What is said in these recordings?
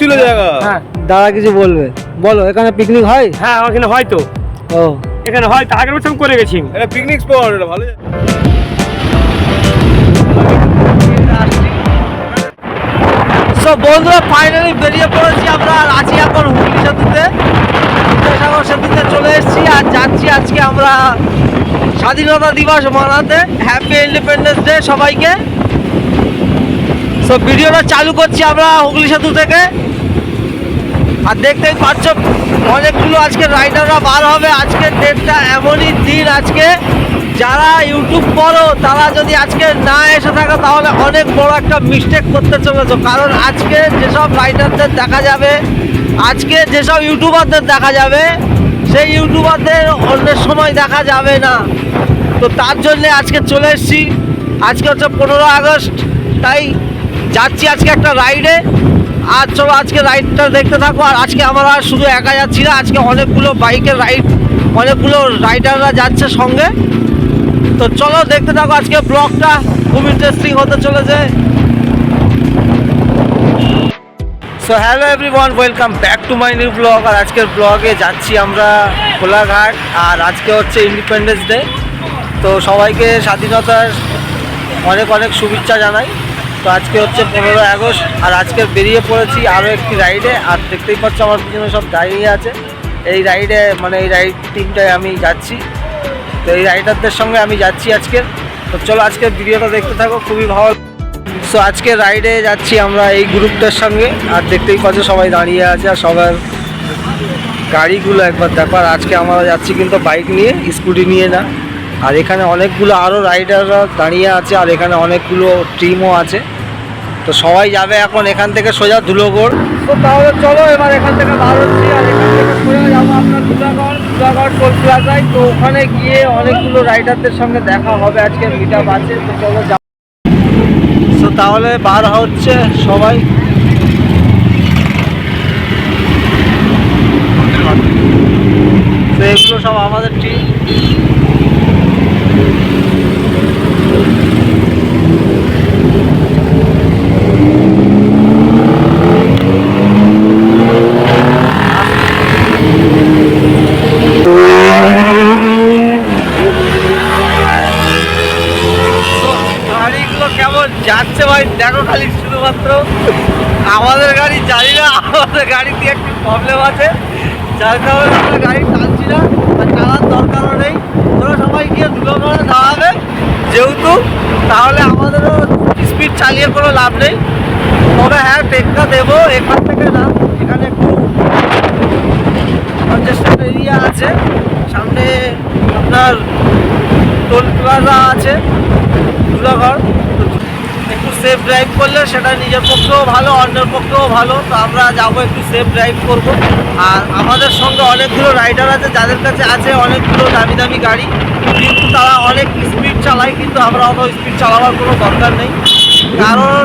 ছিল জায়গা। হ্যাঁ দাদা কিছু বলবে। বলো এখানে পিকনিক হয়? হ্যাঁ ওখানে হয়তো ও। এখানে হয় তা আগের বছর করে গেছি। এটা পিকনিক স্পট এটা ভালো। সো বন্ধুরা ফাইনালি বেরিয়ে পড়েছি আমরা আর আছি এখন হুগলি সেতুতে। বিদ্যাসাগর সেতুতে চলে এসেছি আর যাচ্ছি আজকে আমরা স্বাধীনতা দিবস মানাতে। হ্যাপি ইন্ডিপেন্ডেন্স ডে সবাইকে। সো ভিডিওটা চালু করছি আমরা হুগলি সেতু থেকে। আর দেখতেই পাচ্ছ, অনেকগুলো আজকে রাইডাররা বার হবে। আজকের ডেটটা এমনই দিন আজকে। যারা ইউটিউব করো তারা যদি আজকে না এসে থাকো, তাহলে অনেক বড় একটা মিস্টেক করতে চলেছ। কারণ আজকে যেসব রাইডারদের দেখা যাবে, আজকে যেসব ইউটিউবারদের দেখা যাবে, সেই ইউটিউবারদের অন্যের সময় দেখা যাবে না। তো তার জন্যে আজকে চলে এসেছি। আজকে হচ্ছে পনেরো আগস্ট, তাই যাচ্ছি আজকে একটা রাইডে আর চলো আজকে রাইডটা দেখতে থাকো। আর আজকে আমরা আর শুধু একা যাচ্ছি না, আজকে অনেকগুলো বাইকের রাইড অনেকগুলো রাইডাররা যাচ্ছে সঙ্গে। তো চলো দেখতে থাকো আজকে ব্লগটা খুব ইন্টারেস্টিং হতে চলেছে। So hello everyone welcome back to my new blog আর আজকের ব্লগে যাচ্ছি আমরা কোলাঘাট। আর আজকে হচ্ছে ইন্ডিপেন্ডেন্স ডে তো সবাইকে স্বাধীনতার অনেক অনেক শুভেচ্ছা জানাই। তো আজকে হচ্ছে পনেরোই আগস্ট, আর আজকে বেরিয়ে পড়েছি আরও একটি রাইডে আর দেখতেই পাচ্ছ আমার পিছনে সব দাঁড়িয়ে আছে। এই রাইডে মানে এই রাইড টিমটায় আমি যাচ্ছি। তো এই রাইডারদের সঙ্গে আমি যাচ্ছি আজকে। তো চলো আজকের ভিডিওটা দেখতে থাকো, খুবই ভালো সো আজকে রাইডে যাচ্ছি আমরা এই গ্রুপটার সঙ্গে। আর দেখতেই পাচ্ছ সবাই দাঁড়িয়ে আছে, আর সবার গাড়িগুলো একবার দেখো। আর আজকে আমরা যাচ্ছি কিন্তু বাইক নিয়ে স্কুটি নিয়ে না। আর এখানে অনেকগুলো আরও রাইডাররা দাঁড়িয়ে আছে, আর এখানে অনেকগুলো টিমও আছে। তো সবাই যাবে এখন এখান থেকে সোজা ধুলোগড়। তো তাহলে চলো এবার এখান থেকে বার হচ্ছি আর এখান থেকে সোজা যাব আপনার ধুলাগড় ধুলাগড় টোল প্লাজায়। তো ওখানে গিয়ে অনেকগুলো রাইডারদের সঙ্গে দেখা হবে। আজকে মিট আপ আছে তো চলো যাব। তো তাহলে বার হচ্ছে সবাই। তো এগুলো সব আমাদের টিম গাড়িগুলো কেমন যাচ্ছে ভাই দেখো খালি শুধুমাত্র আমাদের গাড়ি জানি না আমাদের গাড়িতে একটু প্রবলেম আছে যার কারণে আমরা গাড়ি টানছি না আর টানার দরকারও নেই। ওরা সবাই গিয়ে দুটো করে দাঁড়াবে। যেহেতু তাহলে আমাদেরও স্পিড চালিয়ে কোনো লাভ নেই। তবে হ্যাঁ টেকটা দেবো, এখান থেকে না, এখানে একটু কনজেস্টেড এরিয়া আছে। সামনে আপনার টোল প্লাজা আছে ধুলাঘর একটু সেফ ড্রাইভ করলে সেটা নিজের পক্ষেও ভালো, অন্যের পক্ষেও ভালো। তো আমরা যাব একটু সেফ ড্রাইভ করব। আর আমাদের সঙ্গে অনেকগুলো রাইডার আছে, যাদের কাছে আছে অনেকগুলো দামি দামি গাড়ি। কিন্তু তারা অনেক স্পিড চালায়, কিন্তু আমরা অত স্পিড চালাবার কোনো দরকার নেই। কারণ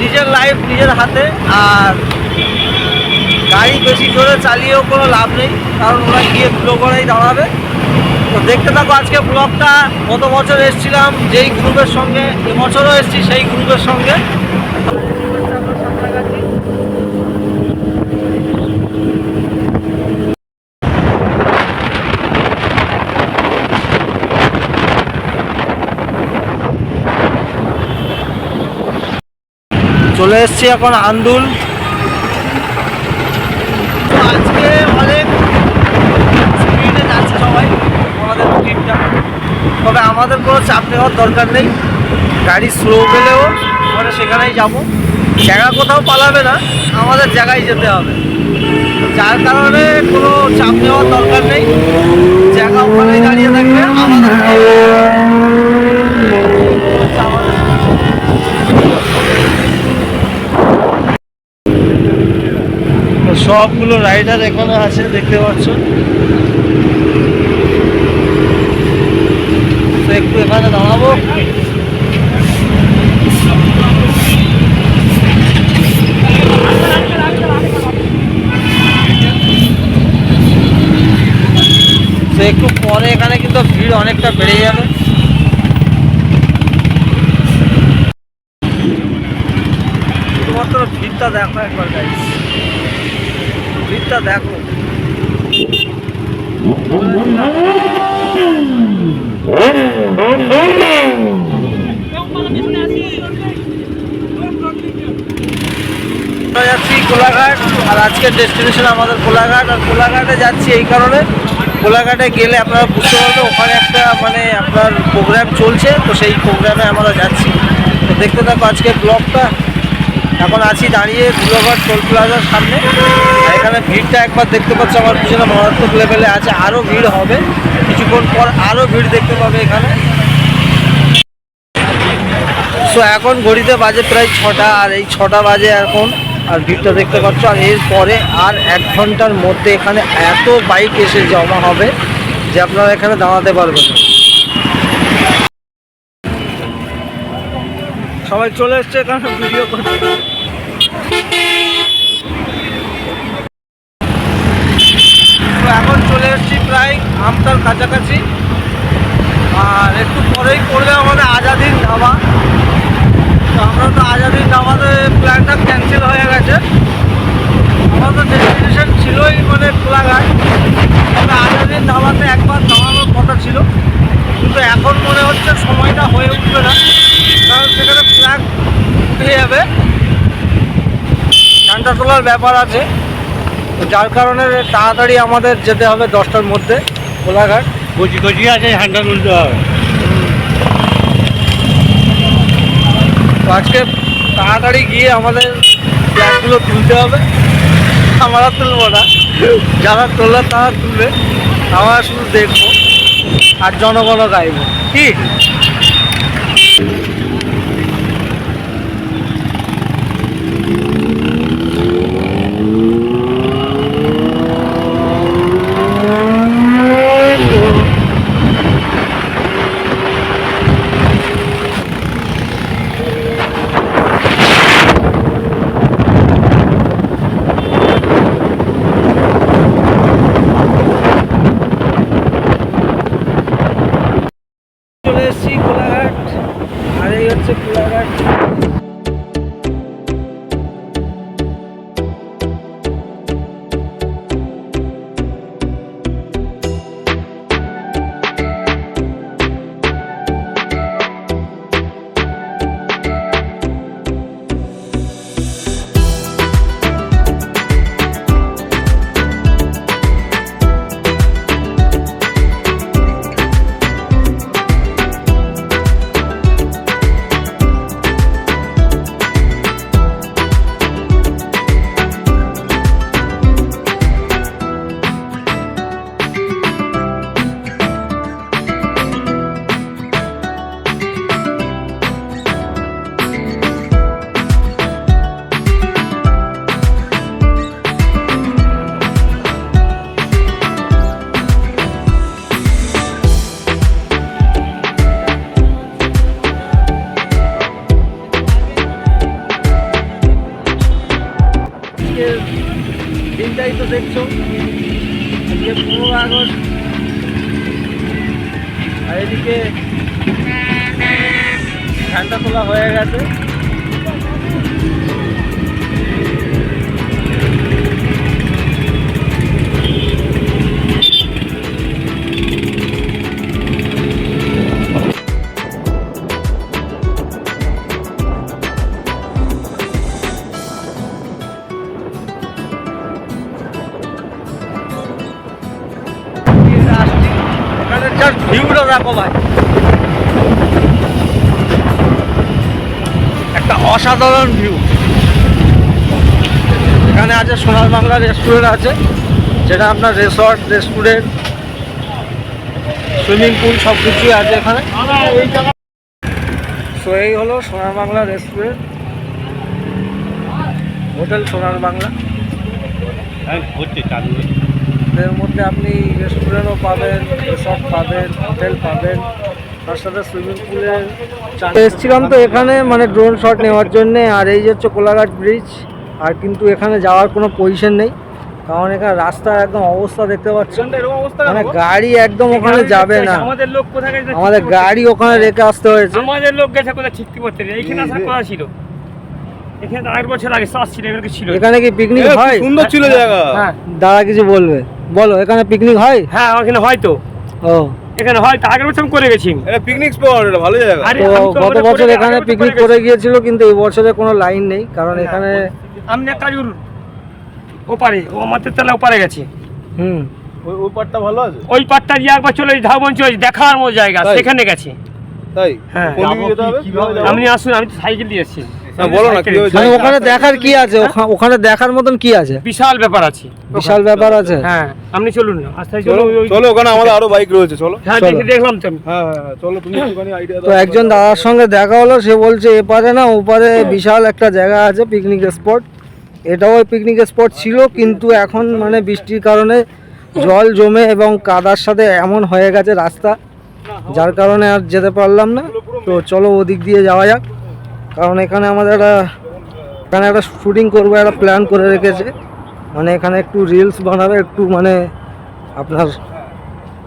নিজের লাইফ নিজের হাতে, আর গাড়ি বেশি জোরে চালিয়েও কোনো লাভ নেই। কারণ ওরা গিয়ে ধুলো করেই দাঁড়াবে। তো দেখতে থাকো আজকে ব্লগটা গত বছর এসেছিলাম, যেই গ্রুপের সঙ্গে এবছরও এসেছি সেই গ্রুপের সঙ্গে। চলে এসছি এখন আন্দুল তো আজকে অনেক স্পিডে যাচ্ছে সবাই আমাদের টিমটা তবে আমাদের কোনো চাপ নেওয়ার দরকার নেই। গাড়ি স্লো গেলেও আমরা সেখানেই যাব। জায়গা কোথাও পালাবে না, আমাদের জায়গায় যেতে হবে। যার কারণে কোনো চাপ নেওয়ার দরকার নেই। জায়গা ওখানেই দাঁড়িয়ে থাকবে আমাদের সবগুলো রাইডার এখানে আছে, দেখতে পাচ্ছ তো একটু এখানে দাঁড়াবো একটু পরে এখানে কিন্তু ভিড় অনেকটা বেড়ে যাবে। শুধুমাত্র ভিড়টা দেখো একবার ভিড়টা দেখো। যাচ্ছি কোলাঘাট, আর আজকের ডেস্টিনেশন আমাদের কোলাঘাট, আর কোলাঘাটে যাচ্ছি এই কারণে। কোলাঘাটে গেলে আপনারা বুঝতে পারবেন, ওখানে একটা মানে আপনার প্রোগ্রাম চলছে, তো সেই প্রোগ্রামে আমরা যাচ্ছি। তো দেখতে থাকো আজকের ব্লগটা এখন আছি দাঁড়িয়ে ধুলোঘাট টোল প্লাজার সামনে। এখানে ভিড়টা একবার দেখতে পাচ্ছ, আমার পিছনে মারাত্মক লেভেলে আছে আরও ভিড় হবে। কিছুক্ষণ পর আরও ভিড় দেখতে পাবে এখানে। সো এখন ঘড়িতে বাজে প্রায় ছটা, আর এই ছটা বাজে এখন, আর ভিড়টা দেখতে পাচ্ছ। আর এরপরে আর এক ঘণ্টার মধ্যে এখানে এত বাইক এসে জমা হবে যে আপনারা এখানে দাঁড়াতে পারবেন। সবাই চলে এসছে এখানে ভিডিও করতে তো এখন চলে এসেছি প্রায় আমতার কাছাকাছি। আর একটু পরেই পড়বে আমাদের আজাদির ধাবা। তো আমরা তো আজাদির ধাবাতে প্ল্যানটা ক্যান্সেল হয়ে গেছে। আমাদের ডেস্টিনেশন ছিলই মানে কোলাঘাট। তবে আজাদির ধাবাতে একবার নামানোর কথা ছিল। কিন্তু এখন মনে হচ্ছে সময়টা হয়ে উঠবে না। কারণ সেখানে ফ্ল্যাগ উঠে যাবে। ঠান্ডা তোলার ব্যাপার আছে। তো যার কারণে তাড়াতাড়ি আমাদের যেতে হবে দশটার মধ্যে কোলাঘাট গজি কচি আছে হ্যান্ডেল উল্টো হবে। তো আজকে তাড়াতাড়ি গিয়ে আমাদের ব্যাগগুলো তুলতে হবে। আমরা তুলবো না। যারা তোলার তারা তুলবে। আমরা শুধু দেখব। আর জনগণও গাইব কি? দিনটাই তো দেখছ। আজকে পনেরো আগস্ট। আর এদিকে ঠান্ডা তোলা হয়ে গেছে। ভিউটা দেখো ভাই। একটা অসাধারণ ভিউ এখানে আছে সোনার বাংলা রেস্টুরেন্ট আছে, যেটা আপনার রিসর্ট রেস্টুরেন্ট সুইমিং পুল সব কিছুই আছে এখানে। সো এই হলো সোনার বাংলা রেস্টুরেন্ট হোটেল সোনার বাংলা। হচ্ছে চালু এর মধ্যে আপনি রেস্টুরেন্টও পাবেন রিসর্ট পাবেন হোটেল পাবেন তার সাথে সুইমিং পুলের এসেছিলাম তো এখানে মানে ড্রোন শট নেওয়ার জন্য আর এই যে হচ্ছে কোলাঘাট ব্রিজ আর কিন্তু এখানে যাওয়ার কোনো পজিশন নেই কারণ এখানে রাস্তার একদম অবস্থা দেখতে পাচ্ছেন। অবস্থা? মানে গাড়ি একদম ওখানে যাবে না। আমাদের লোক কোথায় আমাদের গাড়ি ওখানে রেখে আসতে হয়েছে। আমাদের লোক গেছে কোথায় ঠিকতে করতে এইখানে আসার কথা ছিল। এখানে আগের বছর আগে ছিল এখানে কি পিকনিক হয়? সুন্দর ছিল জায়গা। হ্যাঁ দাদা কিছু বলবে? বলো এখানে পিকনিক হয়? হ্যাঁ ওখানে হয়তো ও। এখানে হয়তো আগের বছর আমি করে গেছি। এটা পিকনিক স্পট এটা ভালো জায়গা। আরে, তো গত বছর এখানে পিকনিক করে গিয়েছিল কিন্তু এই বছরে কোনো লাইন নেই কারণ এখানে আপনি এক কাজ করুন। ওপারে ও আমাদের তাহলে ওপারে গেছে। হুম। ওই ওই পার্টটা ভালো আছে? ওই পাটটা দিয়ে একবার চলে ধাবন চলে দেখার মতো জায়গা? সেখানে গেছে। তাই? হ্যাঁ। আপনি আসুন আমি তো সাইকেল দিয়ে এসেছি। না, বলো না, মানে ওখানে দেখার কি আছে? ওখা- ওখানে দেখার মতন কি আছে? বিশাল ব্যাপার আছে। বিশাল ব্যাপার আছে? হ্যাঁ আপনি চলুন না। আস্তে আস্তে চলো চলো ওখানে আমাদের আরও বাইক রয়েছে চলো। হ্যাঁ দেখলাম তো হ্যাঁ হ্যাঁ হ্যাঁ, চলো তুমি একটুখানি আইডিয়া তো একজন দাদার সঙ্গে দেখা হলো সে বলছে এপারে না ওপারে বিশাল একটা জায়গা আছে পিকনিক স্পট এটাও পিকনিক স্পট ছিল কিন্তু এখন মানে বৃষ্টির কারণে জল জমে এবং কাদার সাথে এমন হয়ে গেছে রাস্তা যার কারণে আর যেতে পারলাম না। তো চলো ওদিক দিয়ে যাওয়া যাক। কারণ এখানে আমাদের একটা, এখানে একটা শুটিং করব, একটা প্ল্যান করে রেখেছে। মানে এখানে একটু রিলস বানাবে, একটু মানে আপনার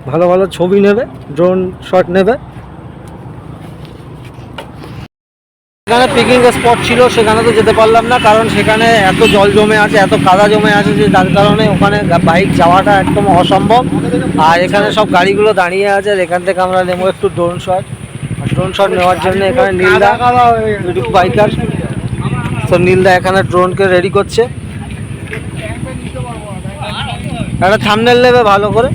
ভালো ভালো ছবি নেবে ড্রোন শট নেবে। সেখানে পিকনিক স্পট ছিল, সেখানে তো যেতে পারলাম না, কারণ সেখানে এত জল জমে আছে, এত কাদা জমে আছে যে যার কারণে ওখানে বাইক যাওয়াটা একদম অসম্ভব। আর এখানে সব গাড়িগুলো দাঁড়িয়ে আছে, আর এখান থেকে আমরা নেব একটু ড্রোন শট ড্রোন শট নেওয়ার জন্য এখানে নীলদা বাইকার তো নীলদা এখানে ড্রোনকে রেডি করছে একটা থামনেল নেবে ভালো করে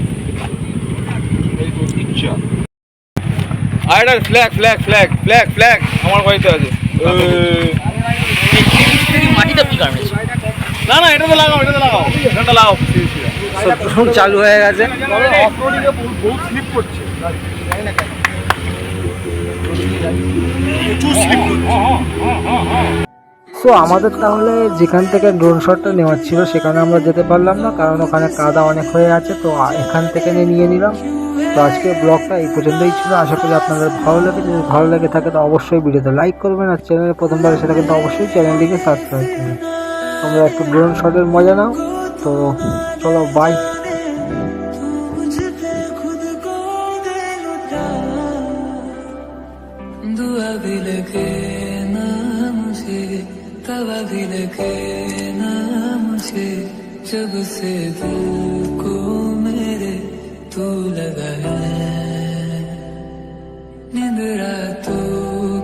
আর flag flag flag flag flag আমার বাড়িতে আছে না না এটা তো লাগাও এটা তো লাগাও এটা তো ড্রোন চালু হয়ে গেছে সো আমাদের তাহলে যেখান থেকে ড্রোন শটটা নেওয়ার ছিল, সেখানে আমরা যেতে পারলাম না, কারণ ওখানে কাদা অনেক হয়ে আছে, তো এখান থেকে নিয়ে নিলাম। তো আজকে ব্লগটা এই পর্যন্তই ছিল, আশা করি আপনাদের ভালো লেগে, যদি ভালো লেগে থাকে, তো অবশ্যই ভিডিওতে লাইক করবেন, আর চ্যানেলে প্রথমবার সেটা কিন্তু অবশ্যই চ্যানেলটিকে সাবস্ক্রাইব করবেন। তোমরা একটু ড্রোন শটের মজা নাও, তো চলো বাই दुआ भी लगे ना मुझे तवा भी लगे जब से दिल को मेरे तू लगा है।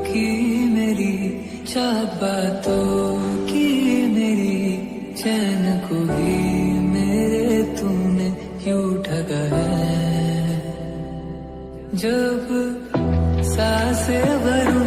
की मेरी, चाह बातों की मेरी, चैन को भी मेरे यूँ ठगा है। जब साँसें